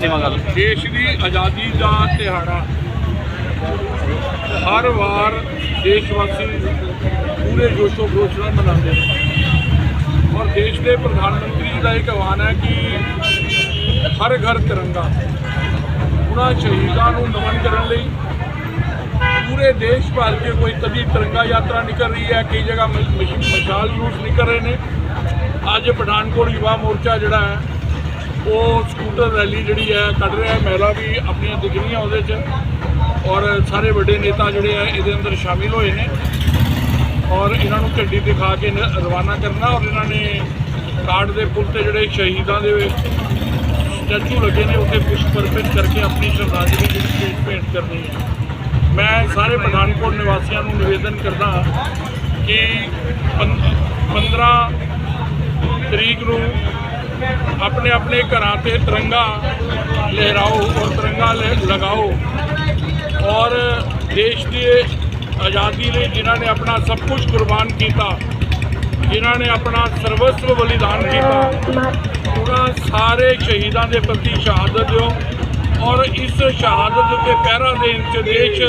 ਸੇਵਾ ਦੇਸ਼ ਦੀ ਆਜ਼ਾਦੀ ਦਾ ਦਿਹਾੜਾ ਹਰ ਵਾਰ ਦੇਸ਼ ਵਾਸੀ ਪੂਰੇ ਜੋਸ਼ੋ ਖਰੋਸ਼ ਨਾਲ ਮਨਾਉਂਦੇ ਨੇ। ਔਰ ਦੇਸ਼ ਦੇ ਪ੍ਰਧਾਨ ਮੰਤਰੀ ਜੀ ਦਾ ਇੱਕ ਆਹਵਾਨ ਹੈ ਕਿ ਹਰ ਘਰ ਤਿਰੰਗਾ ਉਹਨਾਂ ਸ਼ਹੀਦਾਂ ਨੂੰ ਨਮਨ ਕਰਨ ਲਈ। ਪੂਰੇ ਦੇਸ਼ ਭਰ ਕੇ ਕੋਈ ਕਦੀ ਤਿਰੰਗਾ ਯਾਤਰਾ ਨਿਕਲ ਰਹੀ ਹੈ, ਕਈ ਜਗ੍ਹਾ ਮ- ਮਸ਼ਾਲ ਜੂਸ ਨਿਕਲ ਰਹੇ ਨੇ। ਅੱਜ ਪਠਾਨਕੋਟ ਯੁਵਾ ਮੋਰਚਾ ਜਿਹੜਾ ਹੈ ਉਹ ਸਕੂਟਰ ਰੈਲੀ ਜਿਹੜੀ ਹੈ ਕੱਢ ਰਿਹਾ ਹੈ। ਮਹਿਲਾ ਵੀ ਆਪਣੀਆਂ ਦਿਖਣੀਆਂ ਉਹਦੇ 'ਚ ਔਰ ਸਾਰੇ ਵੱਡੇ ਨੇਤਾ ਜਿਹੜੇ ਆ ਇਹਦੇ ਅੰਦਰ ਸ਼ਾਮਿਲ ਹੋਏ ਨੇ। ਔਰ ਇਹਨਾਂ ਨੂੰ ਝੰਡੀ ਦਿਖਾ ਕੇ ਰਵਾਨਾ ਕਰਨਾ ਔਰ ਇਹਨਾਂ ਨੇ ਕਾਰਡ ਦੇ ਪੁਲ ਤੇ ਜਿਹੜੇ ਸ਼ਹੀਦਾਂ ਦੇ ਸਟੈਚੂ ਲੱਗੇ ਨੇ, ਉੱਥੇ ਪੁਸ਼ਪ ਅਰਪਿਤ ਕਰਕੇ ਆਪਣੀ ਸ਼ਰਧਾਂਜਲੀ ਜਿਹੜੀ ਭੇਂਟ ਕਰਨੀ ਹੈ। ਮੈਂ ਸਾਰੇ ਪਠਾਨਕੋਟ ਨਿਵਾਸੀਆਂ ਨੂੰ ਨਿਵੇਦਨ ਕਰਦਾ ਹਾਂ ਕਿ ਪੰ- 15 ਤਰੀਕ ਨੂੰ ਆਪਣੇ ਆਪਣੇ ਘਰਾਂ ਤੇ ਤਿਰੰਗਾ ਲਹਿਰਾਓ ਔਰ ਤਿਰੰਗਾ ਲ- ਲਗਾਓ। ਔਰ ਦੇਸ਼ ਦੀ ਆਜ਼ਾਦੀ ਲਈ ਜਿਨ੍ਹਾਂ ਨੇ ਆਪਣਾ ਸਭ ਕੁਝ ਕੁਰਬਾਨ ਕੀਤਾ, ਜਿਨ੍ਹਾਂ ਨੇ ਆਪਣਾ ਸਰਵਸਵ ਬਲੀਦਾਨ ਕੀਤਾ ਉਹਨਾਂ ਸਾਰੇ ਸ਼ਹੀਦਾਂ ਦੇ ਪ੍ਰਤੀ ਸ਼ਹਾਦਤ ਦਿਓ। ਔਰ ਇਸ ਸ਼ਹਾਦਤ ਦੇ ਪਹਿਰਾ ਦੇਣ ਚ ਦੇਸ਼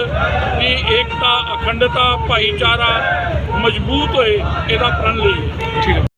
ਦੀ ਏਕਤਾ, ਅਖੰਡਤਾ, ਭਾਈਚਾਰਾ ਮਜ਼ਬੂਤ ਹੋਏ, ਇਹਦਾ ਪ੍ਰਣ ਲਈ ਠੀਕ ਹੈ।